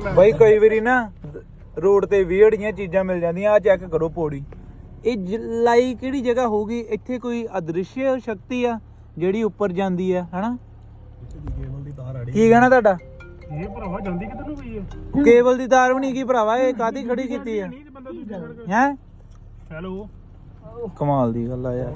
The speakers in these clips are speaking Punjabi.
ਬਾਈ ਕਈ ਵਾਰੀ ਨਾ ਰੋਡ ਤੇ ਵੀਅਰਡ ਦੀਆਂ ਚੀਜ਼ਾਂ ਮਿਲ ਜਾਂਦੀਆਂ ਆ ਚੈੱਕ ਕਰੋ ਪੌੜੀ। ਇਹ ਜ- ਲਾਈ ਕਿਹੜੀ ਜਗ੍ਹਾ ਹੋਊਗੀ? ਇੱਥੇ ਕੋਈ ਅਦ੍ਰਿਸ਼ ਸ਼ਕਤੀ ਆ ਜਿਹੜੀ ਉੱਪਰ ਜਾਂਦੀ ਆ ਹਨਾ? ਕੇਬਲ ਦੀ ਤਾਰ ਅੜੀ ਕੀ ਕਹਿਣਾ ਤੁਹਾਡਾ? ਇਹ ਭਰਾਵਾ ਜਾਂਦੀ ਕਿੱਧਰ ਨੂੰ ਪਈ ਹੈ ਕੇਬਲ ਦੀ ਤਾਰ ਵੀ ਨਹੀਂ ਕੀ ਭਰਾਵਾ ਇਹ ਕਾਦੀ ਖੜੀ ਕੀਤੀ ਆ? ਹੈ? ਹੈਲੋ। ਕਮਾਲ ਦੀ ਗੱਲ ਆ ਯਾਰ।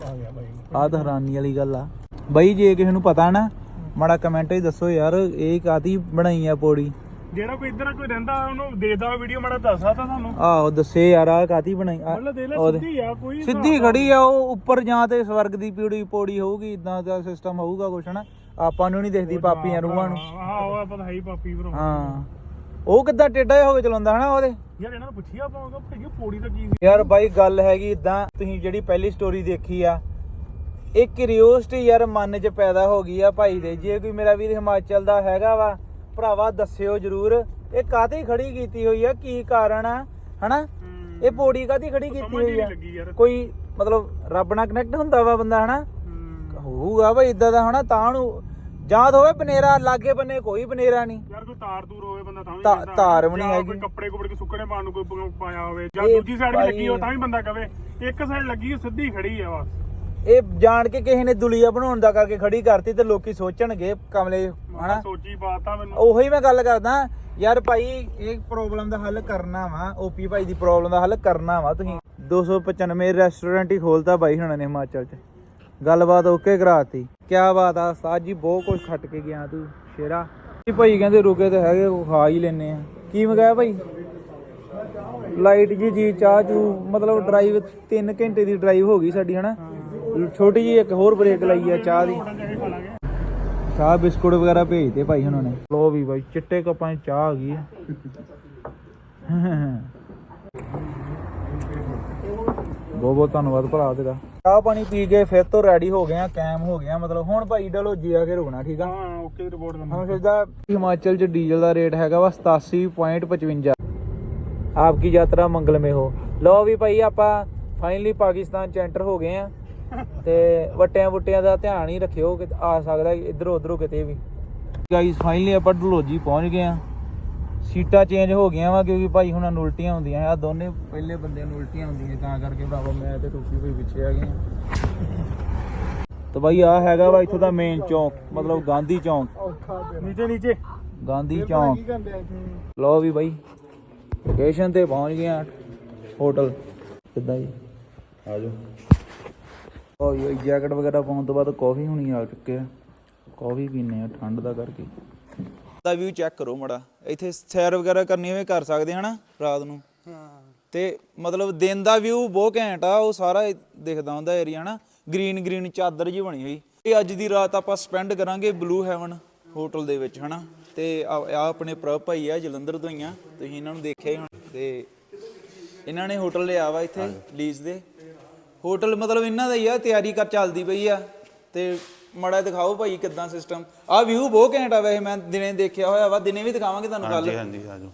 ਆਹ ਤਾਂ ਹੈਰਾਨੀ ਵਾਲੀ ਗੱਲ ਆ। ਬਾਈ ਜੇ ਕਿਸੇ ਨੂੰ ਪਤਾ ਨਾ ਮਾੜਾ ਕਮੈਂਟ ਹੀ ਦੱਸੋ ਯਾਰ ਇਹ ਕਾਦੀ ਬਣਾਈ ਆ ਪੌੜੀ? ਜਿਹੜਾ ਕੋਈ ਇੱਧਰ ਕੋਈ ਰਹਿੰਦਾ ਉਹਨੂੰ ਦੇਦਾ ਵੀਡੀਓ ਮਾੜਾ ਦੱਸਦਾ ਤਾਂ ਤੁਹਾਨੂੰ ਆਹੋ ਦੱਸੇ ਯਾਰ ਆ ਕਾਦੀ ਬਣਾਈ? ਆ- ਮਤਲਬ ਦੇ ਲੈ ਉਹਦੇ- ਸਿੱਧੀ ਆ ਕੋਈ ਸਿੱਧੀ ਖੜੀ ਆ ਉਹ ਉੱਪਰ ਜਾਂ ਤੇ ਸਵਰਗ ਦੀ ਪੀੜੀ ਪੌੜੀ ਹੋਊਗੀ ਇਦਾਂ ਦਾ ਸਿਸਟਮ ਹੋਊਗਾ ਕੁਛ ਨਾ ਆਪਾਂ ਨੂੰ ਨਹੀਂ ਦਿਖਦੀ ਪਾਪੀਆਂ ਰੂਹਾਂ ਨੂੰ। ਹਾਂ ਉਹ ਪਤਾ ਹੈ ਹੀ ਪਾਪੀ ਭਰਾ। ਹਾਂ। ਉਹ ਕਿੱਦਾਂ ਟੇਡਾ ਜਿਹਾ ਹੋਵੇ ਚਲਾਉਂਦਾ ਹਨਾ ਉਹਦੇ? ਯਾਰ ਇਹਨਾਂ ਨੂੰ ਪੁੱਛਿਆ ਪਾਉਂਗਾ ਭਾਈ ਇਹ ਪੌੜੀ ਦਾ ਕੀ ਸੀ। ਯਾਰ ਬਾਈ ਗੱਲ ਹੈਗੀ ਇਦਾਂ ਤੁਸੀਂ ਜਿਹੜੀ ਪਹਿਲੀ ਸਟੋਰੀ ਦੇਖੀ ਆ ਇਹ ਕਿਉਰਿਓਸਿਟੀ ਯਾਰ ਮਨ 'ਚ ਪੈਦਾ ਹੋ ਗਈ ਆ ਭਾਈ ਦੇ। ਜੇ ਕੋਈ ਮੇਰਾ ਵੀਰ ਹਿਮਾਚਲ ਦਾ ਹੈਗਾ ਵਾ ਭਰਾਵਾ ਦੱਸਿਓ ਜਰੂਰ ਇਹ ਕਾਹਤੇ ਖੜੀ ਕੀਤੀ ਹੋਈ ਆ? ਕੀ ਕਾਰਨ ਆ? ਹਨਾ? ਇਹ ਪੌੜੀ ਕਾਹਦੀ ਖੜੀ ਕੀਤੀ ਹੋਈ ਆ? ਕੋਈ ਮਤਲਬ ਰੱਬ ਨਾਲ ਕਨੈਕਟ ਹੁੰਦਾ ਵਾ ਬੰਦਾ ਹਨਾ। ਹੋਊਗਾ ਬਈ ਇਦਾਂ ਦਾ ਹਨਾ? ਤਾਂ ਨੂੰ ਜਾਂ ਹੋਵੇ ਬਨੇਰਾ ਲਾਗੇ ਬੰਨੇ ਕੋਈ ਬਨੇਰਾ ਨਹੀਂ। ਯਾਰ ਕੋਈ ਤਾਰ ਤੂਰ ਹੋਵੇ ਬੰਦਾ ਤਾਂ ਵੀ। ਤਾਰ ਵੀ ਨਹੀਂ ਹੈਗੀ। ਕੋਈ ਕੱਪੜੇ ਕੁਪੜੇ ਸੁੱਕਣੇ ਪਾਉਣ ਨੂੰ ਕੋਈ ਪਾਇਆ ਹੋਵੇ ਜਾਂ ਦੂਜੀ ਸਾਈਡ ਵੀ ਭਾਈ- ਲੱਗੀ ਹੋ ਤਾਂ ਵੀ ਬੰਦਾ ਕਵੇ। ਇੱਕ ਸਾਈਡ ਲੱਗੀ ਸਿੱਧੀ ਖੜੀ ਆ ਬਸ। ਇਹ ਜਾਣ ਕੇ ਕਿਸੇ ਨੇ ਦੁਲੀਆ ਬਣਾਉਣ ਦਾ ਕਰਕੇ ਖੜੀ ਕਰਤੀ ਤੇ ਲੋਕੀ ਸੋਚਣਗੇ ਕਮਲੇ ਹਨਾ? ਸੋਚੀ ਬਾਤਾਂ ਮੈਨੂੰ। ਉਹੀ ਮੈਂ ਗੱਲ ਕਰਦਾ ਯਾਰ ਭਾਈ ਇਹ ਪ੍ਰੋਬਲਮ ਦਾ ਹੱਲ ਕਰਨਾ ਵਾ ਓਪੀ ਭਾਈ ਦੀ ਪ੍ਰੋਬਲਮ ਦਾ ਹੱਲ ਕਰਨਾ ਵਾ ਤੁਸੀਂ। 295 ਰੈਸਟੋਰੈਂਟ ਹੀ ਖੋਲਤਾ ਬਾਈ ਹੁਣਾਂ ਨੇ ਹਿਮਾਚਲ 'ਚ। ਗੱਲਬਾਤ ਓਕੇ ਕਰਾਤੀ। ਕਿਆ ਬਾਤ ਆ ਸਾਜ ਜੀ ਬਹੁਤ ਕੁਝ ਖੱਟ ਕੇ ਗਿਆ ਤੂੰ ਸ਼ੇਰਾ। ਜੀ ਭਾਈ ਕਹਿੰਦੇ ਰੁਕੇ ਤੇ ਹੈਗੇ ਉਹ ਖਾ ਹੀ ਲੈਨੇ ਆ। ਕੀ ਮੰਗਾਇਆ ਭਾਈ? ਲਾਈਟ ਜੀ ਜੀ ਚਾਹ ਚੂ ਮਤਲਬ ਡਰਾਈਵ 3 ਘੰਟੇ ਦੀ ਡਰਾਈਵ ਹੋ ਗਈ ਸਾਡੀ ਹਨਾ? ਛੋਟੀ ਜੀ ਇੱਕ ਹੋਰ ਬ੍ਰੇਕ ਲਈ ਆ ਚਾਹ ਦੀ ਜਾ ਕੇ ਖਾ ਲਾਂਗੇ ਚਾਹ ਬਿਸਕੁਟ ਵਗੈਰਾ ਭੇਜਦੇ ਭਾਈ ਉਹਨਾਂ ਨੇ ਲੋ ਵੀ ਬਾਈ ਚਿੱਟੇ ਕੱਪਾਂ 'ਚ ਚਾਹ ਆ ਗਈ ਹੈ ਬਹੁਤ ਬਹੁਤ ਧੰਨਵਾਦ ਭਰਾ ਤੇਰਾ ਚਾਹ ਪਾਣੀ ਪੀ ਕੇ ਫਿਰ ਤੋਂ ਰੈਡੀ ਹੋ ਗਏ ਆ ਕੈਮ ਹੋ ਗਏ ਆ ਮਤਲਬ ਹੁਣ ਭਾਈ ਡਲੋਜੀ ਆ ਕੇ ਰੁਕਣਾ ਠੀਕ ਆ ਹਾਂ ਓਕੇ ਰਿਪੋਰਟ ਦਿੰਦਾ ਹੁਣ ਸਿੱਧਾ ਹਿਮਾਚਲ 'ਚ ਡੀਜ਼ਲ ਦਾ ਰੇਟ ਹੈਗਾ ਵਾ 87.55 ਆਪਕੀ ਯਾਤਰਾ ਮੰਗਲਮੇ ਹੋ ਲਓ ਵੀ ਭਾਈ ਆਪਾਂ ਫਾਈਨਲੀ ਪਾਕਿਸਤਾਨ 'ਚ ਐਂਟਰ ਹੋ ਗਏ ਆ ਤੇ ਵਟਿਆਂ ਵੁੱਟਿਆਂ ਦਾ ਧਿਆਨ ਹੀ ਰੱਖਿਓ ਕਿ ਆ ਸਕਦਾ ਇਧਰ ਉਧਰੋਂ ਕਿਤੇ ਵੀ। ਗਾਈਸ ਫਾਈਨਲੀ ਆਪਾਂ ਢਲੋਜੀ ਪਹੁੰਚ ਗਏ ਆ ਸੀਟਾਂ ਚੇਂਜ ਹੋ ਗਈਆਂ ਵਾ ਕਿਉਂਕਿ ਭਾਈ ਹੁਣਾਂ ਨੂੰ ਉਲਟੀਆਂ ਹੁੰਦੀਆਂ। ਆ ਦੋਨੇ ਪਹਿਲੇ ਬੰਦਿਆਂ ਨੂੰ ਉਲਟੀਆਂ ਹੁੰਦੀਆਂ। ਤਾਂ ਕਰਕੇ ਭਰਾਵਾ ਮੈਂ ਤੇ ਟੋਪੀ ਭਾਈ ਪਿੱਛੇ ਆ ਗਏ ਤੇ ਭਾਈ ਆ ਹੈਗਾ ਵਾ ਇੱਥੋਂ ਦਾ ਮੇਨ ਚੌਂਕ ਮਤਲਬ ਗਾਂਧੀ ਚੌਂਕ। ਨੀਚੇ ਨੀਚੇ। ਗਾਂਧੀ ਚੌਂਕ। ਲਓ ਵੀ ਬਾਈ ਲੋਕੇਸ਼ਨ ਤੇ ਪਹੁੰਚ ਗਏ ਆ ਹੋਟਲ। ਕਿੱਦਾਂ ਜੀ? ਆ ਜਾਓ। ਉਹ ਜੈਕਟ ਵਗੈਰਾ ਪਾਉਣ ਤੋਂ ਬਾਅਦ ਕਾਫੀ ਹੁਣੀ ਆ ਚੁੱਕੇ ਆ। ਕਾਫੀ ਪੀਨੇ ਆ ਠੰਡ ਦਾ ਕਰਕੇ। ਦਾ ਵਿਊ ਚੈੱਕ ਕਰੋ ਮੜਾ। ਇੱਥੇ ਸੈਰ ਵਗੈਰਾ ਕਰਨੀ ਹੋਵੇ ਕਰ ਸਕਦੇ ਹਨਾ ਰਾਤ ਨੂੰ। ਹਾਂ। ਤੇ ਮਤਲਬ ਦਿਨ ਦਾ ਵਿਊ ਬਹੁਤ ਘੈਂਟ ਆ ਉਹ ਸਾਰਾ ਦਿਖਦਾ ਹੁੰਦਾ ਏਰੀਆ ਹਨਾ। ਗ੍ਰੀਨ ਗ੍ਰੀਨ ਚਾਦਰ ਜੀ ਬਣੀ ਹੋਈ। ਇਹ ਅੱਜ ਦੀ ਰਾਤ ਆਪਾਂ ਸਪੈਂਡ ਕਰਾਂਗੇ ਬਲੂ ਹੈਵਨ ਹੋਟਲ ਦੇ ਵਿੱਚ ਹਨਾ। ਤੇ ਆ ਆ ਆਪਣੇ ਪ੍ਰਭ ਭਾਈ ਆ ਜਲੰਧਰ ਤੋਂ ਹੀ ਆ। ਤੁਸੀਂ ਇਹਨਾਂ ਨੂੰ ਦੇਖਿਆ ਹੀ ਹੁਣ। ਤੇ ਇਹਨਾਂ ਨੇ ਹੋਟਲ ਲਿਆ ਵਾ ਇੱਥੇ ਲੀਜ਼ ਦੇ। ਹੋਟਲ ਮਤਲਬ ਇਹਨਾਂ ਦਾ ਹੀ ਆ ਤਿਆਰੀ ਕਰ ਚੱਲਦੀ ਪਈ ਆ। ਤੇ ਮੜਾ ਦਿਖਾਓ ਭਾਈ ਕਿਦਾਂ ਸਿਸਟਮ ਆ ਵਿਊ ਬਹੁਤ ਘੈਂਟ ਆ ਵੈਸੇ ਮੈਂ ਦਿਨੇ ਦੇਖਿਆ ਹੋਇਆ ਵਾ ਦਿਨੇ ਵੀ ਦਿਖਾਵਾਂਗੇ ਤੁਹਾਨੂੰ ਕੱਲ ਹਾਂਜੀ ਆਜੋ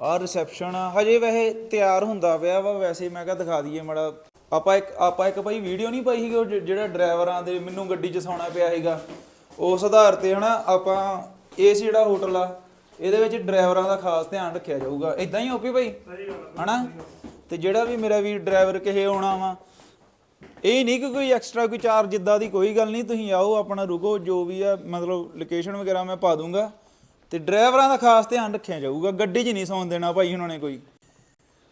ਆ ਰਿਸੈਪਸ਼ਨ ਆ ਹਜੇ ਵੈਸੇ ਤਿਆਰ ਹੁੰਦਾ ਪਿਆ ਵਾ ਵੈਸੇ ਮੈਂ ਕਿਹਾ ਦਿਖਾ ਦਈਏ ਮੜਾ। ਆਪਾਂ ਇੱਕ ਆਪਾਂ ਇੱਕ ਭਾਈ ਵੀਡੀਓ ਨਹੀਂ ਪਾਈ ਸੀਗੀ ਉਹ ਜਿਹੜਾ ਡਰਾਈਵਰਾਂ ਦੇ ਮੈਨੂੰ ਗੱਡੀ 'ਚ ਸੌਣਾ ਪਿਆ ਸੀਗਾ। ਉਸ ਆਧਾਰ ਤੇ ਹਨਾ ਆਪਾਂ ਇਹ ਸੀ ਜਿਹੜਾ ਹੋਟਲ ਆ ਇਹਦੇ ਵਿੱਚ ਡਰਾਈਵਰਾਂ ਦਾ ਖਾਸ ਧਿਆਨ ਰੱਖਿਆ ਜਾਊਗਾ। ਇਦਾਂ ਹੀ ਓਪੀ ਭਾਈ? ਹਨਾ? ਤੇ ਜਿਹੜਾ ਵੀ ਮੇਰਾ ਵੀ ਡਰਾਈਵਰ ਕਿਸੇ ਆਉਣਾ ਵਾ ਇਹ ਨਹੀਂ ਕਿ ਕੋਈ ਐਕਸਟਰਾ ਕੋਈ ਚਾਰਜ ਜਿੱਦਾਂ ਦੀ ਕੋਈ ਗੱਲ ਨਹੀਂ ਤੁਸੀਂ ਆਓ ਆਪਣਾ ਰੁਕੋ ਜੋ ਵੀ ਆ ਮਤਲਬ ਲੋਕੇਸ਼ਨ ਵਗੈਰਾ ਮੈਂ ਪਾ ਦੂੰਗਾ ਤੇ ਡਰਾਈਵਰਾਂ ਦਾ ਖਾਸ ਧਿਆਨ ਰੱਖਿਆ ਜਾਊਗਾ ਗੱਡੀ 'ਚ ਨਹੀਂ ਸੌਣ ਦੇਣਾ ਭਾਈ ਉਹਨਾਂ ਨੇ ਕੋਈ।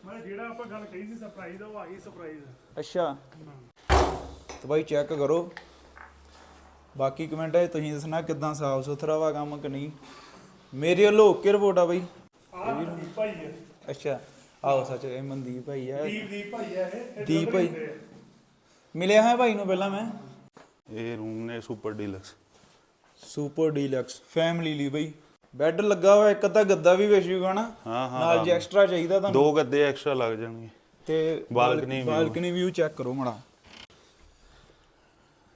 ਮੈਂ ਜਿਹੜਾ ਆਪਾਂ ਗੱਲ ਕਹੀ ਸੀ ਸਰਪ੍ਰਾਈਜ਼ ਉਹ ਆ ਗਈ ਸਰਪ੍ਰਾਈਜ਼ ਅੱਛਾ। ਤੇ ਭਾਈ ਚੈੱਕ ਕਰੋ। ਬਾਕੀ ਕਮੈਂਟਾਂ 'ਚ ਤੁਸੀਂ ਦੱਸਣਾ ਕਿਦਾਂ ਸਾਫ਼ ਸੁਥਰਾ ਵਾ ਕੰਮ ਕਿ ਨਹੀਂ। ਮੇਰੇ ਵੱਲੋਂ ਓਕੇ ਰਿਪੋਰਟ ਆ ਭਾਈ ਹੈ? ਅੱਛਾ। ਆਓ ਸੱਚ ਇਹ ਮਨਦੀਪ ਭਾਈ ਆ। ਦੀਪ ਦੀਪ ਭਾਈ ਹੈ ਇਹ ਦੀਪ ਭਾਈ। ਮਿਲਿਆ ਹੈ ਭਾਈ ਨੂੰ ਪਹਿਲਾਂ ਮੈਂ? ਇਹ ਰੂਮ ਨੇ super deluxe super deluxe family ਲਈ ਬਈ। ਬੈੱਡ ਲੱਗਾ ਹੋਇਆ ਇੱਕ ਤਾਂ ਗੱਦਾ ਵੀ ਵਿਛ ਜੂਗਾ ਨਾ ਹਾਂ, ਹਾਂ, ਨਾਲ ਜੇ ਐਕਸਟਰਾ ਚਾਹੀਦਾ ਤੁਹਾਨੂੰ। ਦੋ ਗੱਦੇ ਐਕਸਟਰਾ ਲੱਗ ਜਾਣਗੇ। ਤੇ view। ਬਾਲਕਨੀ ਵਿਊ ਚੈੱਕ ਕਰੋ ਮੜਾ।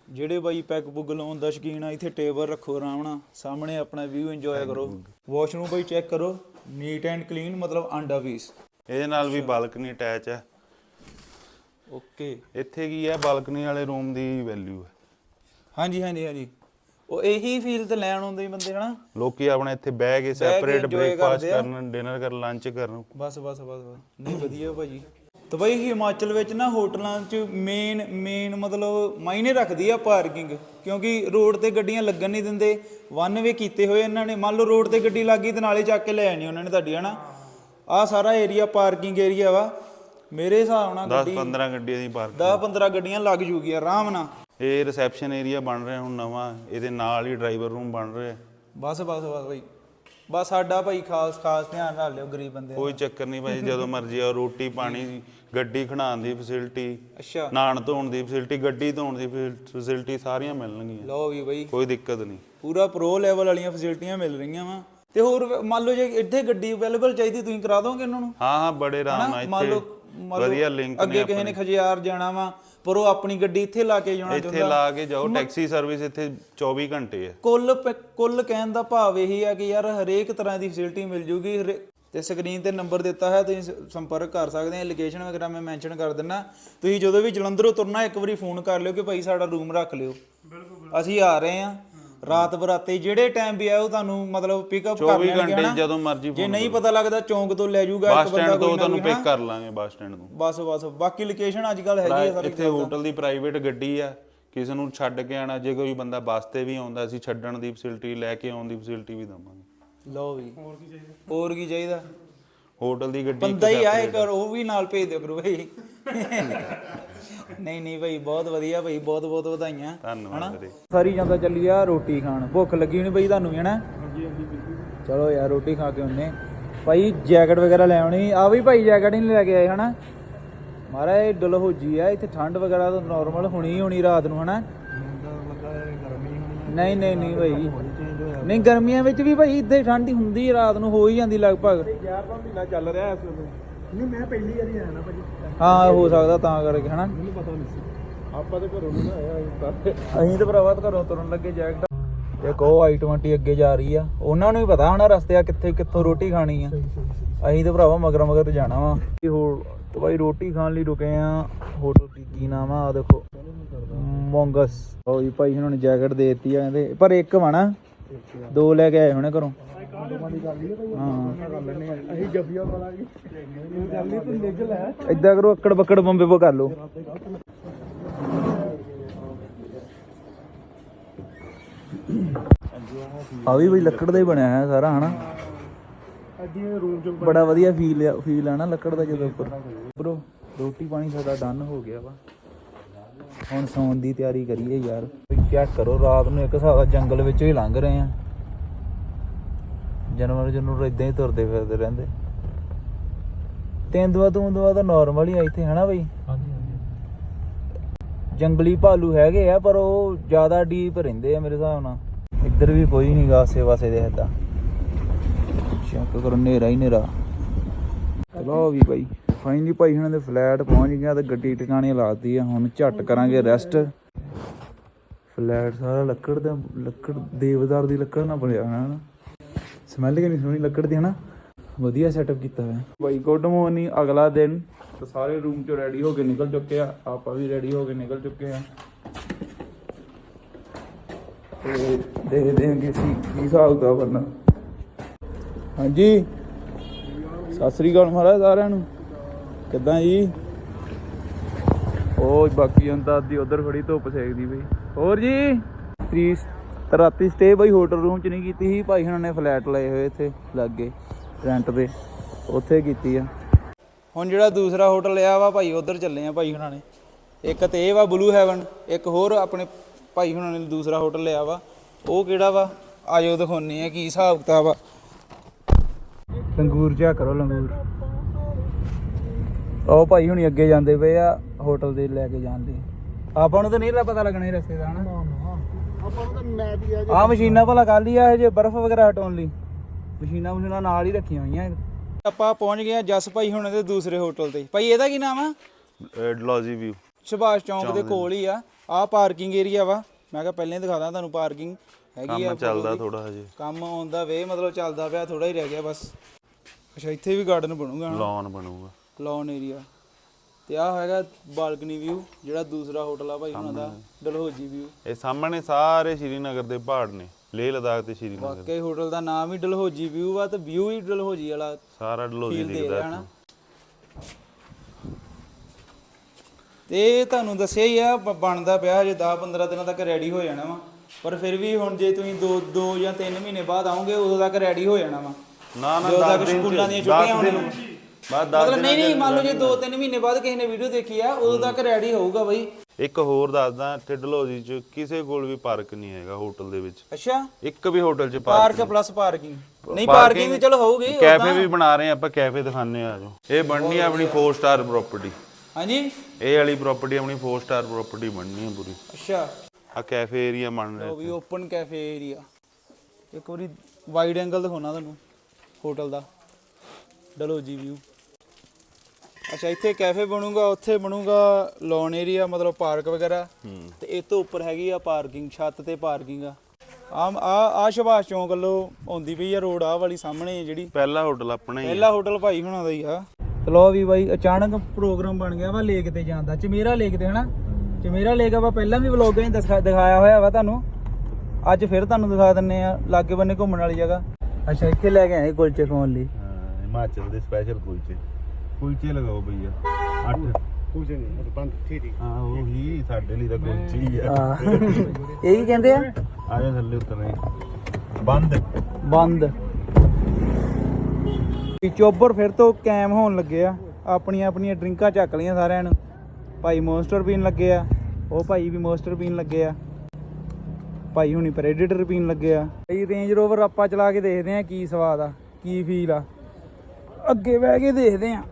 ਜਿਹੜੇ ਬਾਈ ਪੈਕ ਪੁੱਗ ਲਾਉਣ ਦਾ ਸ਼ਕੀਨ ਆ ਇੱਥੇ ਟੇਬਲ ਰੱਖੋ ਆਰਾਮ ਨਾਲ। ਸਾਹਮਣੇ ਆਪਣਾ ਵਿਊ ਇੰਜੋਏ ਕਰੋ। ਵਾਸ਼ਰੂਮ ਬਾਈ ਚੈੱਕ ਕਰੋ। ਨੀਟ ਐਂਡ ਕਲੀਨ ਮਤਲਬ ਅੰਡਾ ਪੀਸ ਇਹਦੇ ਨਾਲ ਵੀ ਬਾਲਕਨੀ ਅਟੈਚ ਹੈ। ਓਕੇ। ਇੱਥੇ ਕੀ ਹੈ? ਬਾਲਕਨੀ ਵਾਲੇ ਰੂਮ ਦੀ ਵੈਲਿਊ ਹੈ। ਹਾਂਜੀ ਹਾਂਜੀ ਹਾਂਜੀ। ਉਹ ਇਹੀ ਫੀਲ ਤੇ ਲੈਣ ਆਉਂਦੇ ਬੰਦੇ ਹਨਾ? ਲੋਕੀ ਆਪਣੇ ਇੱਥੇ ਬਹਿ ਕੇ ਸੈਪਰੇਟ ਬ੍ਰੇਕਫਾਸਟ। ਕਰਨ ਡਿਨਰ ਕਰਨ ਲੰਚ ਕਰਨ। ਬਸ ਬਸ ਬਸ ਨਹੀਂ ਵਧੀਆ ਭਾਜੀ। ਤੇ ਬਈ ਹਿਮਾਚਲ ਵਿੱਚ ਨਾ ਹੋਟਲਾਂ 'ਚ ਮੇਨ ਮੇਨ ਮਤਲਬ ਮਾਇਨੇ ਰੱਖਦੀ ਆ ਪਾਰਕਿੰਗ ਕਿਉਂਕਿ ਰੋਡ ਤੇ ਗੱਡੀਆਂ ਲੱਗਣ ਨਹੀਂ ਦਿੰਦੇ। ਵਨ ਵੇ ਕੀਤੇ ਹੋਏ ਇਹਨਾਂ ਨੇ। ਮੰਨ ਲਓ ਰੋਡ ਤੇ ਗੱਡੀ ਲੱਗ ਤੇ ਨਾਲੇ ਚੱਕ ਕੇ ਲੈ ਆਣੀ ਉਹਨਾਂ ਨੇ ਤੁਹਾਡੀ ਹਨਾ? ਆ ਸਾਰਾ ਏਰੀਆ ਪਾਰਕਿੰਗ ਏਰੀਆ ਵਾ। ਮੇਰੇ ਹਿਸਾਬ ਨਾਲ 10 ਗੱਡੀ 15 ਗੱਡੀਆਂ ਦੀ ਪਾਰਕ 10 15 ਗੱਡੀਆਂ ਲੱਗ ਜੂਗੀਆਂ ਆਰਾਮ ਨਾਲ। ਇਹ ਰਿਸੈਪਸ਼ਨ ਏਰੀਆ ਬਣ ਰਿਹਾ ਹੁਣ ਨਵਾਂ। ਇਹਦੇ ਨਾਲ ਹੀ ਡਰਾਈਵਰ ਰੂਮ ਬਣ ਰਿਹਾ। ਬਸ ਬਸ ਬਸ ਭਾਈ ਬਸ ਸਾਡਾ ਭਾਈ ਖਾਸ ਖਾਸ ਧਿਆਨ ਰੱਖ ਲਿਓ ਗਰੀਬ ਬੰਦੇ ਦਾ। ਕੋਈ ਚੱਕਰ ਨਹੀਂ ਭਾਈ ਜਦੋਂ ਮਰਜ਼ੀ ਆਓ ਰੋਟੀ ਪਾਣੀ ਗੱਡੀ ਖਣਾਉਣ ਦੀ ਫੈਸਿਲਿਟੀ ਅੱਛਾ। ਨਾਣ ਧੋਣ ਦੀ ਫੈਸਿਲਿਟੀ ਗੱਡੀ ਧੋਣ ਦੀ ਫੈਸਿਲਿਟੀ ਸਾਰੀਆਂ ਮਿਲਣਗੀਆਂ। ਲਓ ਵੀ ਭਾਈ ਕੋਈ ਦਿੱਕਤ ਨਹੀਂ। ਪੂਰਾ ਪ੍ਰੋ ਲੈਵਲ ਵਾਲੀਆਂ ਫੈਸਿਲਿਟੀਆਂ ਮਿਲ ਰਹੀਆਂ ਵਾ। ਤੇ ਹੋਰ ਮੰਨ ਲਓ ਜੇ ਇੱਥੇ ਗੱਡੀ ਅਵੇਲੇਬਲ ਚਾਹੀਦੀ ਤੁਸੀਂ ਕਰਾ ਦੋਗੇ ਇਹਨਾਂ ਨੂੰ? ਹਾਂ ਹਾਂ ਬੜੇ ਆਰਾਮ ਨਾਲ ਮੰਨ ਲਓ ਇੱਥੇ ਮੰਨ ਲਓ ਵਧੀਆ ਲਿੰਕ ਅੱਗੇ ਨੇ ਕਿਸੇ ਨੇ ਖਜਿਆਰ ਜਾਣਾ ਵਾ ਪਰ ਉਹ ਆਪਣੀ ਗੱਡੀ ਇੱਥੇ ਲਾ ਕੇ ਜਾਣਾ ਇੱਥੇ ਚਾਹੁੰਦਾ। ਲਾ ਕੇ ਜਾਓ ਟੈਕਸੀ ਸਰਵਿਸ ਇੱਥੇ 24 ਘੰਟੇ ਹੈ ਕੁੱਲ ਪ- ਕੁੱਲ ਕਹਿਣ ਦਾ ਭਾਵ ਇਹੀ ਆ ਕਿ ਯਾਰ ਹਰੇਕ ਤਰ੍ਹਾਂ ਦੀ ਫੈਸਿਲਿਟੀ ਮਿਲ ਜੂਗੀ ਹਰੇ- ਤੇ ਸਕਰੀਨ ਤੇ ਨੰਬਰ ਦਿੱਤਾ ਹੈ ਤੁਸੀਂ ਸ- ਸੰਪਰਕ ਕਰ ਸਕਦੇ ਆ ਲੋਕੇਸ਼ਨ ਵਗੈਰਾ ਮੈਂ ਮੈਂਸ਼ਨ ਕਰ ਦਿੰਨਾ। ਤੁਸੀਂ ਜਦੋਂ ਵੀ ਜਲੰਧਰੋਂ ਤੁਰਨਾ ਇੱਕ ਵਾਰੀ ਫੋਨ ਕਰ ਲਿਓ ਕਿ ਭਾਈ ਸਾਡਾ ਰੂਮ ਰੱਖ ਲਿਓ। ਅਸੀਂ ਆ ਰਹੇ ਆ। ਰਾਤ ਬਰਾਤੇ ਜਿਹੜੇ ਟਾਈਮ ਵੀ ਆਓ ਤੁਹਾਨੂੰ ਮਤਲਬ ਪਿਕਅਪ ਕਰ 24 ਲੈਣਗੇ ਘੰਟੇ ਜਦੋਂ ਮਰਜ਼ੀ ਜੇ ਨਹੀਂ ਪਤਾ ਲੱਗਦਾ ਚੌਂਕ ਤੋਂ ਲੈ ਜਾਊਗਾ ਬੱਸ ਇੱਕ ਬੰਦਾ ਸਟੈਂਡ ਤੋਂ ਕੋਈ ਨਾ ਤੁਹਾਨੂੰ ਕੋਈ, ਪਿਕ ਕਰ ਲਾਂਗੇ ਬੱਸ ਸਟੈਂਡ ਤੋਂ। ਬਸ ਬਸ। ਬਾਕੀ ਲੋਕੇਸ਼ਨ ਅੱਜ ਕੱਲ ਹੈਗੀ ਆ ਸਾਰੀ ਇੱਥੇ ਹੋਟਲ ਦੀ ਪ੍ਰਾਈਵੇਟ ਗੱਡੀ ਆ। ਕਿਸੇ ਨੂੰ ਛੱਡ ਕੇ ਆਣਾ ਜੇ ਕੋਈ ਬੰਦਾ ਬੱਸ ਤੇ ਵੀ ਆਉਂਦਾ ਅਸੀਂ ਛੱਡਣ ਦੀ ਫੈਸਿਲਿਟੀ ਲੈ ਕੇ ਆਉਣ ਦੀ ਫੈਸਿਲਿਟੀ ਵੀ ਦਵਾਂਗੇ। ਲਓ ਵੀ। ਹੋਰ ਕੀ ਚਾਹੀਦਾ ਹੋਰ ਕੀ ਚਾਹੀਦਾ? ਹੋਟਲ ਦੀ ਗੱਡੀ ਬੰਦਾ ਹੀ ਆਏ ਕਰ ਉਹ ਵੀ ਨਾਲ ਭੇਜ ਦਿਓ ਕਰੋ ਭਾਈ। ਨਹੀਂ ਨਹੀਂ ਭਾਈ ਬਹੁਤ ਵਧੀਆ ਭਾਈ ਬਹੁਤ ਬਹੁਤ ਵਧਾਈਆਂ। ਧੰਨਵਾਦ ਵੀਰੇ। ਸਾਰੀ ਜਾਂਦਾ ਚੱਲੀ ਆ ਰੋਟੀ ਖਾਣ। ਭੁੱਖ ਲੱਗੀ ਹੋਣੀ ਭਾਈ ਤੁਹਾਨੂੰ ਵੀ ਹਨਾ? ਹਾਂਜੀ ਹਾਂਜੀ ਚਲੋ ਯਾਰ ਰੋਟੀ ਖਾ ਕੇ ਹੁੰਨੇ ਭਾਈ ਜੈਕਟ ਵਗੈਰਾ ਲੈ ਆਉਣੀ। ਆ ਵੀ ਭਾਈ ਜੈਕਟ ਹੀ ਨਹੀਂ ਲੈ ਕੇ ਆਏ ਹਨਾ? ਮਾਰਾ ਇਹ ਡਲਹੌਜੀ ਆ ਇੱਥੇ ਠੰਡ ਵਗੈਰਾ ਤਾਂ ਨਾਰਮਲ ਹੋਣੀ ਹੀ ਹੋਣੀ ਰਾਤ ਨੂੰ ਹਨਾ? ਨਹੀਂ ਨਹੀਂ ਨਹੀਂ ਭਾਈ। ਨਹੀਂ ਗਰਮੀਆਂ ਵਿੱਚ ਵੀ ਭਾਈ ਇੱਦਾਂ ਹੀ ਠੰਡ ਹੀ ਹੁੰਦੀ ਹੈ ਰਾਤ ਨੂੰ ਹੋ ਹੀ ਜਾਂਦੀ ਲਗਭਗ। ਗਿਆਰਵਾਂ ਮਹੀਨਾ ਚੱਲ ਰਿਹਾ ਇਸ ਵੇਲੇ। ਨਹੀਂ ਮੈਂ ਪਹਿਲੀ ਵਾਰੀ ਆਇਆ ਨਾ ਭਾਜੀ। ਹਾਂ ਹੋ ਸਕਦਾ ਤਾਂ ਕਰਕੇ ਹਨਾ? ਮੈਨੂੰ ਪਤਾ ਨਹੀਂ ਸੀ। ਆਪਾਂ ਤਾਂ ਘਰੋਂ ਨਹੀਂ ਨਾ ਆਇਆ ਅਸੀਂ ਅਸੀਂ ਤਾਂ ਭਰਾਵਾ ਘਰੋਂ ਤੁਰਨ ਲੱਗੇ ਜੈਕਟ। ਇੱਕ ਉਹ i20 ਅੱਗੇ ਜਾ ਰਹੀ ਆ। ਉਹਨਾਂ ਨੂੰ ਵੀ ਪਤਾ ਹੋਣਾ ਰਸਤੇ ਆ ਕਿੱਥੇ ਕਿੱਥੋਂ ਰੋਟੀ ਖਾਣੀ ਆ। ਅਸੀਂ ਤਾਂ ਭਰਾਵਾ ਮਗਰ ਮਗਰ ਜਾਣਾ ਵਾ। ਤੇ ਹੋਰ ਤੇ ਭਾਈ ਰੋਟੀ ਖਾਣ ਲਈ ਰੁਕੇ ਆ। ਹੋਟਲ ਦੀ ਕੀ ਨਾਮ ਆ ਆ ਦੇਖੋ। ਮੋਂਗਸ। ਉਹ ਜੀ ਭਾਈ ਉਹਨਾਂ ਨੇ ਜੈਕਟ ਦੇਤੀ ਆ ਕਹਿੰਦੇ ਪਰ ਇੱਕ ਵਾ ਨਾ ਦੋ ਲੈ ਕੇ ਆਏ ਹੋਣੇ ਘਰੋਂ। ਅਸੀਂ ਜੱਫੀਆਂ ਵਾਲਾ ਗੱਲ ਨਹੀਂ ਤੂੰ ਨਿਕਲ ਹੈ। ਏਦਾਂ ਕਰੋ, ਅਕੜ ਬੱਕੜ ਬੰਬੇ ਪੋ ਕਰ ਲਓ। ਆ ਵੀ ਬਈ ਲੱਕੜ ਦਾ ਹੀ ਬਣਿਆ ਹੈ ਸਾਰਾ, ਹਨਾ? ਬੜਾ ਵਧੀਆ ਫੀਲ ਆ ਫੀਲ ਆ ਨਾ ਲੱਕੜ ਦਾ ਜਦੋਂ ਉੱਪਰ। ਬ్రో ਰੋਟੀ ਪਾਣੀ ਸਾਡਾ ਡਨ ਹੋ ਗਿਆ ਵਾ। ਹੁਣ ਸੌਣ ਦੀ ਤਿਆਰੀ ਕਰੀਏ ਯਾਰ। ਕੀ ਕਰੋ ਰਾਤ ਨੂੰ ਇੱਕ ਹਿਸਾਬ ਦਾ ਜੰਗਲ ਵਿੱਚੋਂ ਹੀ ਲੰਘ ਰਹੇ ਆ। ਜਾਨਵਰ ਜਨੂਰ ਇਦਾਂ ਹੀ ਤੁਰਦੇ ਫਿਰਦੇ ਰਹਿੰਦੇ। ਤੇਂਦੂਆ ਤੂੰਦੂਆ ਤਾਂ ਨਾਰਮਲ ਹੀ ਆ ਇੱਥੇ ਹਨਾ ਬਈ? ਹਾਂਜੀ ਹਾਂਜੀ। ਜੰਗਲੀ ਭਾਲੂ ਹੈਗੇ ਆ ਪਰ ਉਹ ਜ਼ਿਆਦਾ ਡੀਪ ਰਹਿੰਦੇ ਆ ਮੇਰੇ ਹਿਸਾਬ ਨਾਲ। ਇੱਧਰ ਵੀ ਕੋਈ ਨਹੀਂ ਗਾ ਆਸੇ ਪਾਸੇ ਦੇ ਏਦਾਂ ਚੈੱਕ ਕਰੋ ਨੇਰਾ ਹੀ ਨੇਰਾ ਚਲੋ ਵੀ ਭਾਈ ਫਾਈਨਲੀ ਭਾਈ ਹੁਣਾਂ ਦੇ ਫਲੈਟ ਪਹੁੰਚ ਗਿਆ ਤੇ ਗੱਡੀ ਟਿਕਾਣੇ ਲਾਤੀ ਆ, ਹੁਣ ਝੱਟ ਕਰਾਂਗੇ ਰੈਸਟ ਫਲੈਟ ਸਾਰਾ ਲੱਕੜ ਦਾ, ਲੱਕੜ ਦੇਵਦਾਰ ਦੀ ਲੱਕੜ ਨਾਲ ਬਣਿਆ ਹੋਇਆ ਨਾ। ਸਮੈਲ ਕਿੰਨੀ ਸੋਹਣੀ ਲੱਕੜ ਦੀ ਹਨਾ ਵਧੀਆ ਸੈਟਅਪ ਕੀਤਾ ਹੋਇਆ। ਭਾਈ ਗੁੱਡ ਮਾਰਨਿੰਗ ਅਗਲਾ ਦਿਨ। ਤੇ ਸਾਰੇ ਰੂਮ ਚੋਂ ਰੈਡੀ ਹੋ ਕੇ ਨਿਕਲ ਚੁੱਕੇ ਆ। ਆਪਾਂ ਵੀ ਰੈਡੀ ਹੋ ਕੇ ਨਿਕਲ ਚੁੱਕੇ ਆ। ਤੇ ਦੇਖਦੇ ਹਾਂ ਕਿ ਕੀ ਹਿਸਾਬ ਦਾ ਕਰਨਾ। ਹਾਂਜੀ। ਸਤਿ ਸ੍ਰੀ ਅਕਾਲ ਮਹਾਰਾਜ ਸਾਰਿਆਂ ਨੂੰ। ਕਿੱਦਾਂ ਜੀ? ਉਹ ਬਾਕੀ ਜਨਤਾ ਦੀ ਉਧਰ ਖੜੀ ਧੁੱਪ ਸੇਕਦੀ ਬਈ ਹੋਰ ਜੀ? ਤਰੀ ਰਾਤੀ ਸਟੇ ਬਈ ਹੋਟਲ ਰੂਮ ਚ ਨਹੀਂ ਕੀਤੀ ਸੀ, ਭਾਈ ਹੁਣਾਂ ਨੇ ਫਲੈਟ ਲਏ ਹੋਏ ਇੱਥੇ, ਲੱਗੇ ਰੈਂਟ ਤੇ, ਉੱਥੇ ਕੀਤੀ ਆ। ਹੁਣ ਜਿਹੜਾ ਦੂਸਰਾ ਹੋਟਲ ਲਿਆ ਵਾ, ਭਾਈ ਉਧਰ ਚੱਲੇ ਆ ਭਾਈ ਹੁਣਾਂ ਨੇ। ਇੱਕ ਤੇ ਇਹ ਵਾ ਬਲੂ ਹੈਵਨ ਇੱਕ ਹੋਰ ਆਪਣੇ ਭਾਈ ਹੁਣਾਂ ਨੇ ਦੂਸਰਾ ਹੋਟਲ ਲਿਆ ਵਾ। ਉਹ ਕਿਹੜਾ ਵਾ? ਆਜੋ ਦਿਖਾਉਣੇ ਆ ਕੀ ਹਿਸਾਬ ਕਿਤਾਬ ਆ। ਲੰਗੂਰ ਜਿਹਾ ਕਰੋ ਲੰਗੂਰ। ਉਹ ਭਾਈ ਹੁਣੀ ਅੱਗੇ ਜਾਂਦੇ ਪਏ ਆ ਹੋਟਲ ਦੇ ਲੈ ਕੇ ਜਾਂਦੇ ਆਪਾਂ ਨੂੰ ਤਾਂ ਨਹੀਂ ਪਤਾ ਲੱਗਣਾ ਇਹ ਰਸਤੇ ਦਾ ਹਨਾ? ਆਪਾਂ ਨੂੰ ਤਾਂ ਮੈਪ ਹੀ ਆ ਆ ਮਸ਼ੀਨਾਂ ਭਲਾ ਕੱਲ ਹੀ ਆ ਇਹ ਜੇ ਬਰਫ਼ ਵਗੈਰਾ ਹਟਾਉਣ ਲਈ। ਮਸ਼ੀਨਾਂ ਮਸ਼ੀਨਾਂ ਨਾਲ ਹੀ ਰੱਖੀਆਂ ਹੋਈਆਂ। ਆਪਾਂ ਪਹੁੰਚ ਗਏ ਆ ਜਸ ਭਾਈ ਹੁਣੇ ਦੇ ਦੂਸਰੇ ਹੋਟਲ ਤੇ। ਭਾਈ ਇਹਦਾ ਕੀ ਨਾਮ ਆ? ਡਲੌਜੀ ਵਿਊ ਸੁਭਾਸ਼ ਚੌਂਕ ਦੇ ਕੋਲ ਹੀ ਆ। ਆ ਪਾਰਕਿੰਗ ਏਰੀਆ ਵਾ। ਮੈਂ ਕਿਹਾ ਪਹਿਲਾਂ ਹੀ ਦਿਖਾ ਦਾਂ ਤੁਹਾਨੂੰ ਪਾਰਕਿੰਗ ਹੈਗੀ ਆ ਕੰਮ ਚੱਲਦਾ ਥੋੜਾ ਹਜੇ। ਕੰਮ ਆਉਂਦਾ ਵੇ ਮਤਲਬ ਚੱਲਦਾ ਪਿਆ ਥੋੜਾ ਹੀ ਰਹਿ ਗਿਆ ਬਸ। ਅੱਛਾ ਇੱਥੇ ਵੀ ਗਾਰਡਨ ਬਣੂਗਾ ਲੌਨ ਬਣੂਗਾ। ਲੌਨ ਏਰੀਆ ਤੇ ਆ ਹੈਗਾ ਬਾਲਕਨੀ ਵਿਊ ਜਿਹੜਾ ਦੂਸਰਾ ਹੋਟਲ ਆ ਭਾਈ ਉਹਨਾਂ ਦਾ ਡਲਹੋਜੀ ਵਿਊ ਇਹ ਸਾਹਮਣੇ ਸਾਰੇ ਸ਼੍ਰੀਨਗਰ ਦੇ ਪਹਾੜ ਨੇ ਲੇਹ ਲਦਾਖ ਤੇ ਸ਼੍ਰੀਨਗਰ। ਵਾਕਈ ਹੋਟਲ ਦਾ ਨਾਮ ਹੀ ਡਲਹੋਜੀ ਵਿਊ ਆ ਤੇ ਵਿਊ ਹੀ ਡਲਹੋਜੀ ਵਾਲਾ ਸਾਰਾ ਦੇ ਦਿਖਦਾ ਨਾ। ਤੇ ਤੁਹਾਨੂੰ ਦੱਸਿਆ ਹੀ ਆ ਬਣਦਾ ਪਿਆ ਹਜੇ 10 15 ਦਿਨਾਂ ਤੱਕ ਰੈਡੀ ਹੋ ਜਾਣਾ ਵਾ। ਪਰ ਫਿਰ ਵੀ ਹੁਣ ਜੇ ਤੁਸੀਂ 2 2 ਜਾਂ 3 ਮਹੀਨੇ ਬਾਅਦ ਆਓਗੇ ਉਦੋਂ ਤੱਕ ਰੈਡੀ ਹੋ ਜਾਣਾ ਵਾ। ਨਾ ਨਾ ਜਦੋਂ ਦਸ ਤੱਕ ਦਿਨ ਸਕੂਲਾਂ ਦੀਆਂ ਛੁੱਟੀਆਂ ਹੋਣੀਆਂ। ਬਸ 10 ਮਤਲਬ ਨਹੀਂ ਨਹੀਂ ਮੰਨ ਲਓ ਜੇ 2-3 ਮਹੀਨੇ ਬਾਅਦ ਕਿਸੇ ਨੇ ਵੀਡੀਓ ਦੇਖੀ ਆ ਉਦੋਂ ਤੱਕ ਰੈਡੀ ਹੋਊਗਾ ਬਈ। ਇੱਕ ਹੋਰ ਦੱਸਦਾ ਇੱਥੇ ਡਲੋਜੀ ਚ ਕਿਸੇ ਕੋਲ ਵੀ ਪਾਰਕ ਨਹੀਂ ਹੈਗਾ ਹੋਟਲ ਦੇ ਵਿੱਚ। ਅੱਛਾ। ਇੱਕ ਵੀ ਹੋਟਲ ਚ ਪਾਰਕ ਪਾਰਕ ਪਲੱਸ ਪਾਰਕਿੰਗ ਨਹੀਂ ਪਾਰਕਿੰਗ ਵੀ ਚਲੋ ਹੋਊਗੀ ਕੈਫੇ ਵੀ ਬਣਾ ਰਹੇ ਆ ਆਪਾਂ ਕੈਫੇ ਦਿਖਾਣੇ ਆ ਜੋ ਇਹ ਬਣਨੀ ਆ ਆਪਣੀ 4 ਸਟਾਰ ਪ੍ਰਾਪਰਟੀ ਹਾਂਜੀ। ਇਹ ਵਾਲੀ ਪ੍ਰਾਪਰਟੀ ਆਪਣੀ 4 ਸਟਾਰ ਪ੍ਰਾਪਰਟੀ ਬਣਨੀ ਆ ਪੂਰੀ। ਅੱਛਾ। ਆ ਕੈਫੇ ਏਰੀਆ ਬਣ ਰਿਹਾ ਉਹ ਵੀ ਓਪਨ ਕੈਫੇ ਏਰੀਆ ਇੱਕ ਵਾਰੀ ਵਾਈਡ ਐਂਗਲ ਦਿਖਾਉਣਾ ਤੁਹਾਨੂੰ ਹੋਟਲ ਦਾ। ਡਲੋਜੀ ਵਿਊ ਅੱਛਾ ਇੱਥੇ ਕੈਫੇ ਬਣੂਗਾ ਉੱਥੇ ਬਣੂਗਾ ਲੌਨ ਏਰੀਆ ਮਤਲਬ ਪਾਰਕ ਵਗੈਰਾ। ਤੇ ਇਹ ਤੋਂ ਉੱਪਰ ਹੈਗੀ ਆ ਪਾਰਕਿੰਗ ਛੱਤ ਤੇ ਪਾਰਕਿੰਗ ਆ। ਆ ਆ ਆ ਸੁਭਾਸ਼ ਚੌਂਕ ਵੱਲੋਂ ਆਉਂਦੀ ਪਈ ਆ ਰੋਡ ਆ ਵਾਲੀ ਸਾਹਮਣੇ ਜਿਹੜੀ। ਪਹਿਲਾ ਹੋਟਲ ਆਪਣਾ ਹੀ। ਪਹਿਲਾ ਹੋਟਲ ਭਾਈ ਹੁਣਾਂ ਦਾ ਹੀ ਆ। ਚਲੋ ਵੀ ਬਾਈ ਅਚਾਨਕ ਪ੍ਰੋਗਰਾਮ ਬਣ ਗਿਆ ਵਾ ਲੇਕ ਤੇ ਜਾਣ ਦਾ। ਚਮੇਰਾ ਲੇਕ ਤੇ ਹਨਾ? ਚਮੇਰਾ ਲੇਕ ਆਪਾਂ ਪਹਿਲਾਂ ਵੀ ਵਲੌਗਾਂ 'ਚ ਦਿਖਾ- ਦਿਖਾਇਆ ਹੋਇਆ ਵਾ ਤੁਹਾਨੂੰ। ਅੱਜ ਫਿਰ ਤੁਹਾਨੂੰ ਦਿਖਾ ਦਿੰਨੇ ਆ ਲਾਗੇ ਬੰਨੇ ਘੁੰਮਣ ਵਾਲੀ ਜਗ੍ਹਾ। ਅੱਛਾ ਇੱਥੇ ਲੈ ਕੇ ਆਏ ਕੁਲਚੇ ਖਾਣ ਲਈ। ਹਾਂ ਹਿਮਾਚਲ ਦੇ ਸਪੈਸ਼ਲ ਕੁਲਚੇ। ਕੁਲਚੇ ਲਗਾਓ ਭਈਆ। 8 ਕੁਝ ਨਹੀਂ ਅੱਜ ਬੰਦ ਠੀਕ ਹਾਂ ਉਹੀ ਸਾਡੇ ਲਈ ਤਾਂ ਕੁਲਚੀ ਆ। ਆ ਇਹ ਕੀ ਕਹਿੰਦੇ ਆ? ਆ ਜਾ ਥੱਲੇ ਉਤਰਨੇ। ਬੰਦ। ਬੰਦ। ਚੋਬਰ ਫਿਰ ਤੋਂ ਕੈਮ ਹੋਣ ਲੱਗੇ ਆ। ਆਪਣੀਆਂ ਆਪਣੀਆਂ ਡਰਿੰਕਾਂ ਚੱਕ ਲਈਆਂ ਸਾਰਿਆਂ ਨੂੰ। ਭਾਈ ਮੋਸਟਰ ਪੀਣ ਲੱਗੇ ਆ। ਉਹ ਭਾਈ ਵੀ ਮੋਸਟਰ ਪੀਣ ਲੱਗੇ ਆ। ਭਾਈ ਹੁਣੀ ਪ੍ਰੈਡੀਟਰ ਪੀਣ ਲੱਗੇ ਆ। ਭਾਈ ਰੇਂਜ ਰੋਵਰ ਆਪਾਂ ਚਲਾ ਕੇ ਦੇਖਦੇ ਆ ਕੀ ਸਵਾਦ ਆ ਕੀ ਫੀਲ ਆ। ਅੱਗੇ ਬਹਿ ਕੇ ਦੇਖਦੇ ਆ।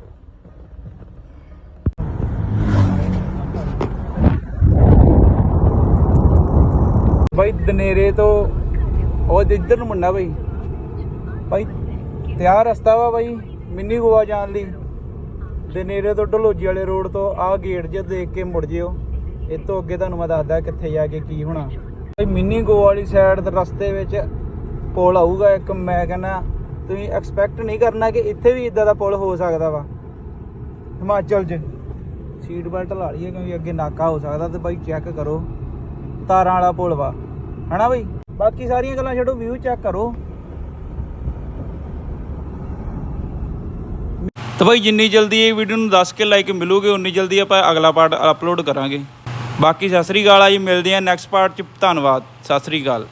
ਬਾਈ ਦਨੇਰੇ ਤੋਂ ਉਹ ਇੱਧਰ ਨੂੰ ਮੁੰਡਾ ਭਾਈ ਬਾਈ ਤਿਆਰ ਰਸਤਾ ਵਾ ਬਾਈ, ਮਿੰਨੀ ਗੋਆ ਜਾਣ ਲਈ। ਦਨੇਰੇ ਤੋਂ ਢਲੋਜੀ ਵਾਲੇ ਰੋਡ ਤੋਂ ਆਹ ਗੇਟ ਜਿਹਾ ਦੇਖ ਕੇ ਮੁੜ ਜਿਓ। ਇਹ ਤੋਂ ਅੱਗੇ ਤੁਹਾਨੂੰ ਮੈਂ ਦੱਸਦਾ ਕਿੱਥੇ ਜਾ ਕੇ ਕੀ ਹੋਣਾ। ਬਾਈ ਮਿੰਨੀ ਗੋਆ ਵਾਲੀ ਸਾਈਡ ਦੇ ਰਸਤੇ ਵਿੱਚ ਪੁਲ ਆਊਗਾ ਇੱਕ। ਮੈਂ ਕਹਿੰਦਾ ਤੁਸੀਂ ਐਕਸਪੈਕਟ ਨਹੀਂ ਕਰਨਾ ਕਿ ਇੱਥੇ ਵੀ ਇਦਾਂ ਦਾ ਪੁਲ ਹੋ ਸਕਦਾ ਵਾ। ਹਿਮਾਚਲ 'ਚ। ਸੀਟ ਬੈਲਟ ਲਾ ਲਈਏ ਕਿਉਂਕਿ ਅੱਗੇ ਨਾਕਾ ਹੋ ਸਕਦਾ ਤੇ ਬਾਈ ਚੈੱਕ ਕਰੋ। ਤਾਰਾਂ ਵਾਲਾ ਪੁਲ ਵਾ ਹਨਾ ਬਾਈ ਬਾਕੀ ਸਾਰੀਆਂ ਗੱਲਾਂ ਛੱਡੋ ਵਿਊ ਚੈੱਕ ਕਰੋ ਤਾਂ ਬਾਈ ਜਿੰਨੀ ਜਲਦੀ ਇਹ ਵੀਡੀਓ ਨੂੰ 10 ਕੇ ਲਾਈਕ ਮਿਲੂਗੇ ਉਨੀ ਜਲਦੀ ਆਪਾਂ ਅਗਲਾ ਪਾਰਟ ਅਪਲੋਡ ਕਰਾਂਗੇ ਬਾਕੀ ਸਤਿ ਸ੍ਰੀ ਅਕਾਲ ਆ ਜੀ ਮਿਲਦੇ ਆ ਨੈਕਸਟ ਪਾਰਟ ਚ। ਧੰਨਵਾਦ ਸਤਿ ਸ੍ਰੀ ਅਕਾਲ